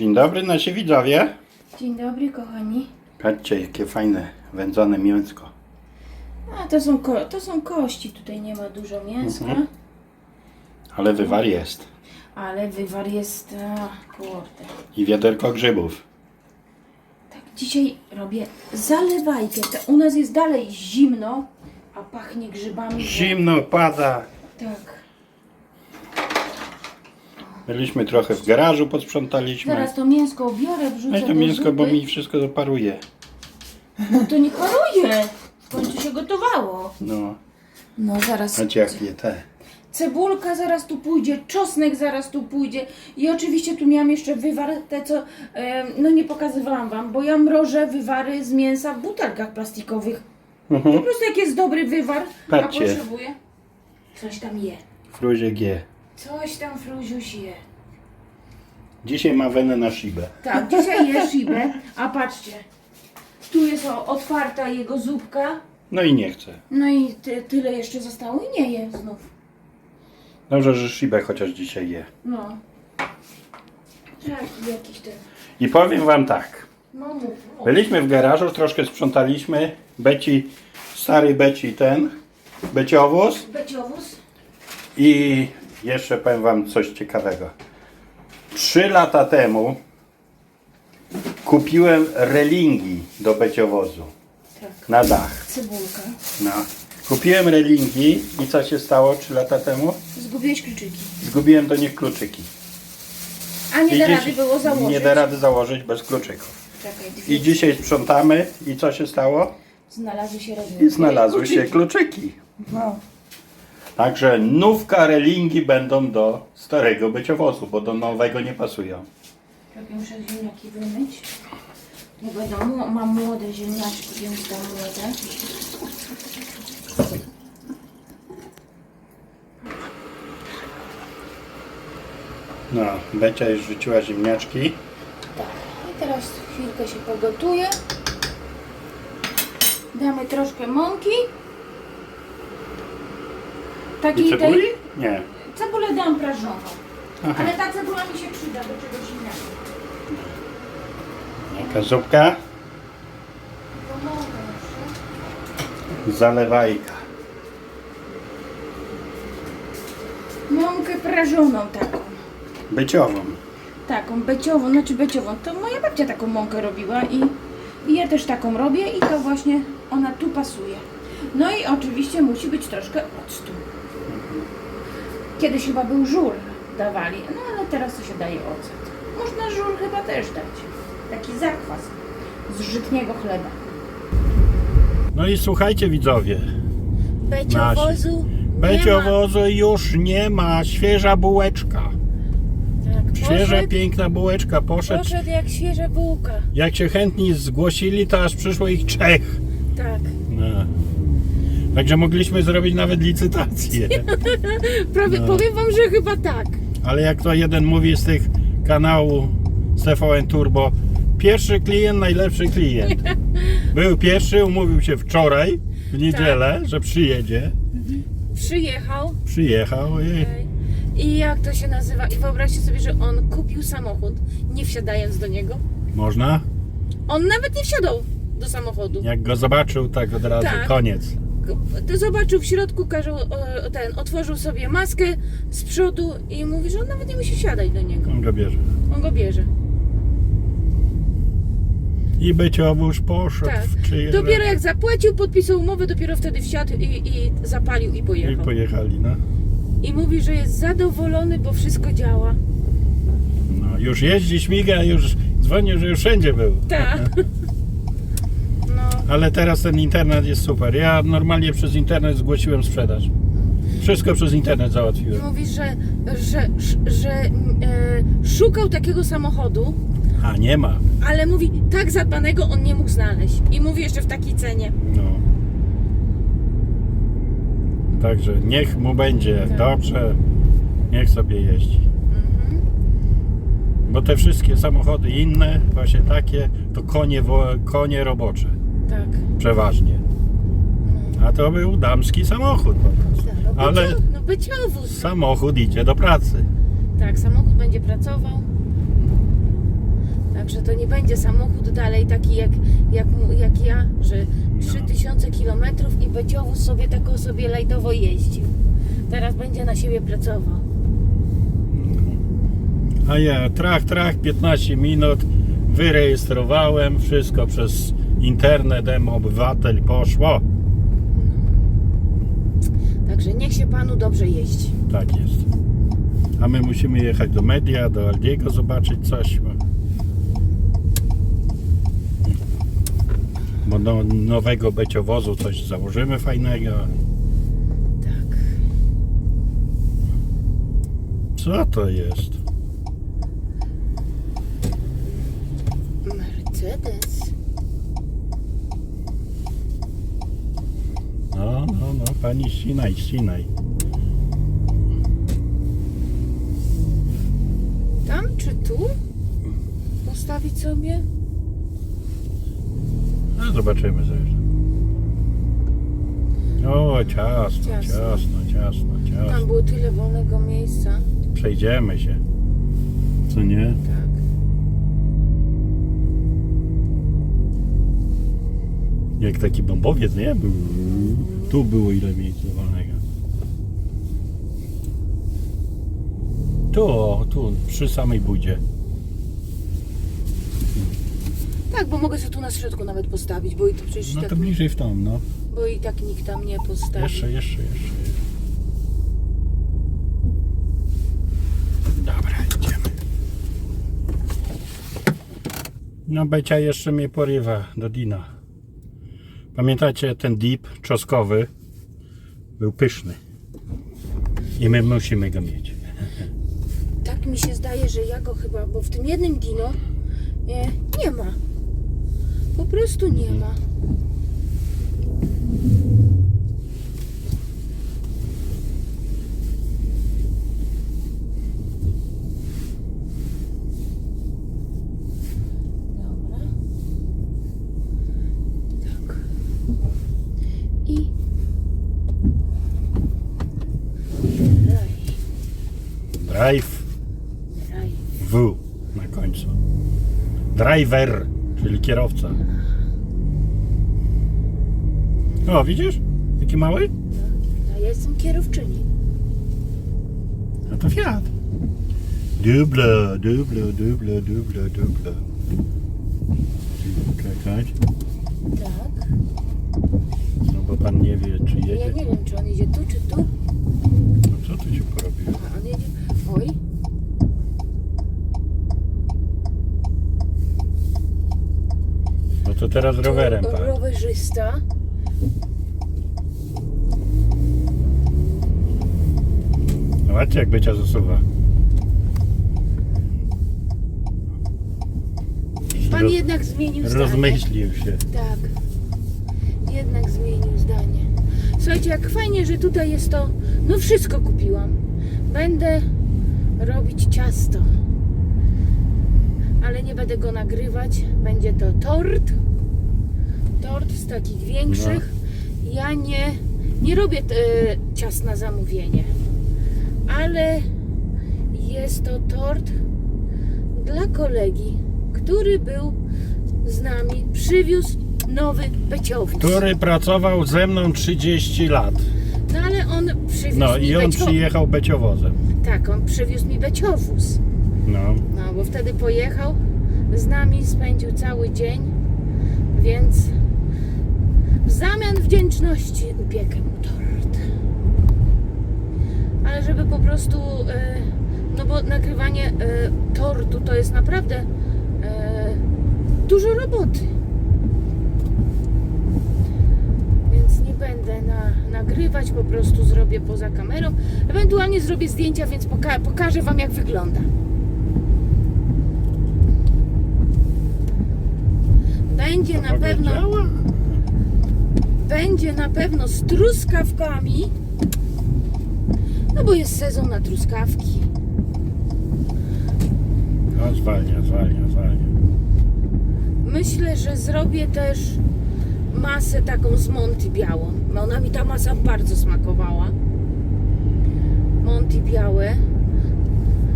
Dzień dobry nasi widzowie. Dzień dobry, kochani. Patrzcie, jakie fajne wędzone mięsko. A to są, ko- to są kości, tutaj nie ma dużo mięska. Mhm. Ale wywar jest. Ale wywar jest. A, kurde. I wiaderko grzybów. Tak, dzisiaj robię zalewajkę. To u nas jest dalej zimno, a pachnie grzybami. Zimno pada. Tak. Byliśmy trochę w garażu, posprzątaliśmy. Zaraz to mięsko biorę, wrzucę Weź to do mięsko, bo zupy. mi wszystko doparuje. No to nie paruje. W końcu się gotowało. No, No zaraz. znacie jakie te. Cebulka zaraz tu pójdzie, czosnek zaraz tu pójdzie i oczywiście tu miałam jeszcze wywar, te co, em, no nie pokazywałam wam, bo ja mrożę wywary z mięsa w butelkach plastikowych. Po Mhm. prostu jak jest dobry wywar, Patrzcie. a potrzebuję, coś tam je. Fruzie G. Coś tam Fruziuś je. Dzisiaj ma wenę na szibę. Tak, dzisiaj je szibę, a patrzcie, tu jest o, otwarta jego zupka, No i nie chcę. no i ty, tyle jeszcze zostało i nie je znów. Dobrze, że szibę chociaż dzisiaj je. No. Tak, jakiś ten, I powiem wam tak. no mów, mów. Byliśmy w garażu, troszkę sprzątaliśmy. Beci, stary Beci ten, Beciowóz. Beciowóz. I jeszcze powiem wam coś ciekawego. Trzy lata temu kupiłem relingi do beciowozu Tak. na dach. Cebulka. No. Kupiłem relingi i co się stało trzy lata temu? Zgubiłeś kluczyki. Zgubiłem do nich kluczyki. A nie da rady było założyć. Nie da rady założyć bez kluczyków. Czekaj, dwie. I dzisiaj sprzątamy i co się stało? Znalazły się. I znalazły się kluczyki. No. Także nówka relingi będą do starego beciowozu, bo do nowego nie pasują. Czekaj, muszę ziemniaki wymyć. Nie mam młode ziemniaczki, więc dam młode. No, Becia już rzuciła ziemniaczki. Tak. I teraz chwilkę się pogotuje. Damy troszkę mąki. I Takiej cebuli? tej. Nie. Cebulę dam prażoną. Aha. Ale ta cebula mi się przyda do czegoś innego. Jaka zupka? Zalewajka. Mąkę prażoną taką. Beciową. Taką beciową, znaczy beciową. To moja babcia taką mąkę robiła i, i ja też taką robię i to właśnie ona tu pasuje. No i oczywiście musi być troszkę octu. Kiedyś chyba był żur dawali, no ale teraz to się daje ocet. Można żur chyba też dać. Taki zakwas z żytniego chleba. No i słuchajcie widzowie. Beciowozu Beciowozu już nie ma. Świeża bułeczka. Tak, Świeża, poszedł, piękna bułeczka poszedł. poszedł jak świeża bułka. Jak się chętni zgłosili, to aż przyszło ich trzech. Tak. Także mogliśmy zrobić nawet licytację. Prawie No. powiem wam, że chyba tak. Ale jak to jeden mówi z tych kanału z TVN Turbo, pierwszy klient, najlepszy klient. Był pierwszy, umówił się wczoraj, w niedzielę, że przyjedzie. Przyjechał, Przyjechał i I jak to się nazywa? I wyobraźcie sobie, że on kupił samochód, nie wsiadając do niego. można. On nawet nie wsiadał do samochodu. Jak go zobaczył, tak od razu Tak. koniec. Zobaczył w środku, e, ten, otworzył sobie maskę z przodu i mówi, że on nawet nie musi wsiadać do niego. On go bierze. On go bierze. I Beciowóz poszedł Tak. w czyjeś Dopiero jak zapłacił, podpisał umowę, dopiero wtedy wsiadł i, i zapalił i I pojechał. pojechali, no. I mówi, że jest zadowolony, bo wszystko działa. no. Już jeździ, śmiga, już dzwonił, że już wszędzie był. Tak. Ale teraz ten internet jest super. Ja normalnie przez internet zgłosiłem sprzedaż. Wszystko przez internet załatwiłem. mówi, że, że, że e, szukał takiego samochodu, A nie ma. ale mówi, tak zadbanego on nie mógł znaleźć. I mówi jeszcze w takiej cenie. No. Także niech mu będzie Tak. dobrze. Niech sobie jeździ. Mhm. Bo te wszystkie samochody inne, właśnie takie, to konie, wo- konie robocze. Tak. Przeważnie. A to był damski samochód po prostu. No, Ale bycio- no byciowóz. samochód idzie do pracy. Tak, samochód będzie pracował. Także to nie będzie samochód dalej taki jak, jak, jak ja, że No. 3000 km i Beciowóz sobie tako sobie lajtowo jeździł. Teraz będzie na siebie pracował. A ja trach, trach, 15 minut, wyrejestrowałem, wszystko przez internet, M-Obywatel poszło. Także niech się panu dobrze jeździ. Tak jest. A my musimy jechać do media, do Aldiego zobaczyć coś. Bo, bo do nowego beciowozu coś założymy fajnego. Tak. Co to jest? Mercedes. No, no, no, pani ścinaj, ścinaj. Tam czy tu? Postawić sobie? No, zobaczymy zresztą. O, ciasno, Ciasno. ciasno, ciasno, Tam ciasno. było tyle wolnego miejsca. Przejdziemy się. Co nie? Tak. Jak taki bombowiec, nie? Był. Tu było ile miejsca wolnego. Tu, o, tu, przy samej budzie. Tak, bo mogę sobie tu na środku nawet postawić, bo i to przecież No tak, to bliżej w tą, no. bo i tak nikt tam nie postawi. Jeszcze, jeszcze, jeszcze. Dobra, idziemy. No Becia jeszcze mnie porywa do Dina. Pamiętacie ten dip czoskowy? Był pyszny. I my musimy go mieć. Tak mi się zdaje, że ja go chyba, bo w tym jednym dino nie, nie ma. Po prostu nie ma. Dobra. Tak. I raj, Drive. W na końcu. Driver, czyli kierowca. O, widzisz? Taki mały? A ja jestem kierowczyni. No to Fiat. Dubla, dubla, dubla, dubla, dubla. Czekać. Tak. No bo pan nie wie, czy Ja jedzie. nie wiem, czy on idzie tu, czy tu. No co tu się porobiło? A on jedzie. Oj. No to teraz rowerem pan. Rowerzysta. Zobaczcie jak bycia zasuwa. Pan Roz- jednak zmienił zdanie. Rozmyślił się. Tak. Jednak zmienił zdanie. Słuchajcie, jak fajnie, że tutaj jest to. No wszystko kupiłam. Będę robić ciasto. Ale nie będę go nagrywać. Będzie to tort. Takich większych. Ja nie, nie robię e, ciast na zamówienie. Ale jest to tort dla kolegi, który był z nami, przywiózł nowy beciowóz. Który pracował ze mną 30 lat. No ale on przywiózł No mi i on becio- przyjechał beciowozem. Tak, on przywiózł mi beciowóz. No. No, bo wtedy pojechał z nami, spędził cały dzień, więc w zamian wdzięczności upiekę mu tort. Ale żeby po prostu, e, no bo nagrywanie e, tortu to jest naprawdę e, dużo roboty. Więc nie będę na, nagrywać, po prostu zrobię poza kamerą. Ewentualnie zrobię zdjęcia, więc poka- pokażę Wam jak wygląda. Będzie na pewno? Będzie na pewno z truskawkami. No bo jest sezon na truskawki. No zwalnia, zwalnia, zwalnia. Myślę, że zrobię też masę taką z Monty białą. Ona mi ta masa bardzo smakowała. Monty białe.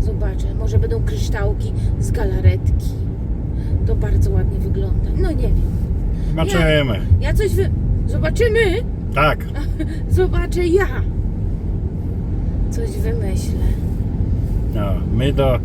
Zobaczę, może będą kryształki z galaretki. to bardzo ładnie wygląda. No nie wiem. Zobaczymy. Ja coś wy... Zobaczymy! Tak. Zobaczę ja. Coś wymyślę. No, my do.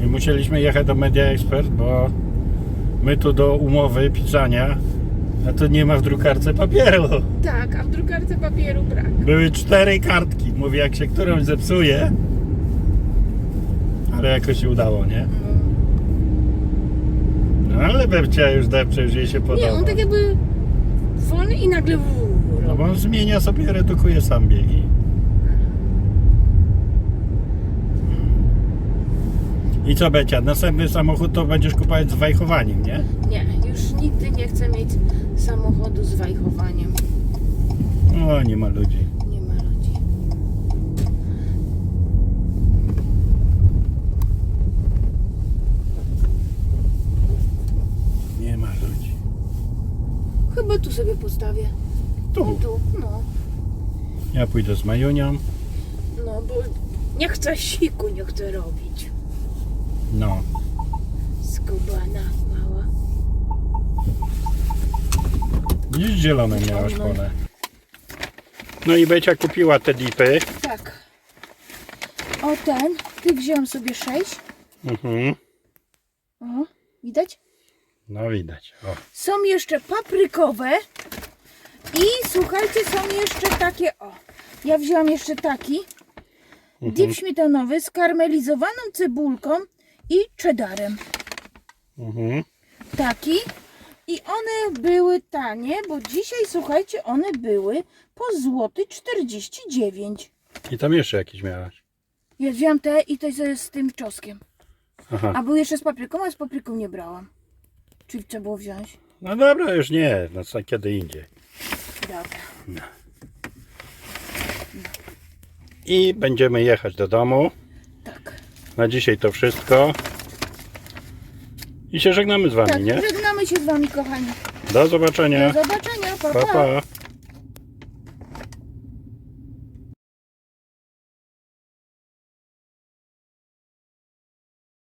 My musieliśmy jechać do Media Expert, bo my tu do umowy pisania, a tu nie ma w drukarce papieru. Tak, a w drukarce papieru brak. Były cztery kartki. Mówię, jak się którąś zepsuje. Ale jakoś się udało, nie? No ale Bebcia już depcze, już jej się podoba. Nie, on tak jakby wolny i nagle No bo on zmienia sobie, redukuje sam biegi. I co Becia, następny samochód to będziesz kupować z wajchowaniem, nie? Nie, już nigdy nie chcę mieć samochodu z wajchowaniem. O, nie ma ludzi. Nie ma ludzi. Nie ma ludzi. Chyba tu sobie postawię. O, Tu. tu, no. Ja pójdę z Majunią. No, bo nie chcę siku, nie chcę robić. No. Skubana mała. Dziś zielone miałaś pole. No i Becia kupiła te dipy. Tak. O ten, ty wziąłem sobie sześć. Mhm. O, widać? No widać. O. Są jeszcze paprykowe. I słuchajcie, są jeszcze takie, o. Ja wziąłam jeszcze taki. Dip śmietanowy z karmelizowaną cebulką i cheddarem. Mhm. Taki. I one były tanie, bo dzisiaj, słuchajcie, one były po złoty 49. I tam jeszcze jakieś miałaś. Ja wziąłem te i to jest z tym czosnkiem. Aha. A był jeszcze z papryką, a z papryką nie brałam. Czy trzeba było wziąć? No dobra, już nie. No co, kiedy indziej. Dobra. I będziemy jechać do domu. Tak. Na dzisiaj to wszystko. I się żegnamy z Wami, Tak, nie? żegnamy się z Wami, kochani. Do zobaczenia. Do zobaczenia. Pa, Pa, pa. pa.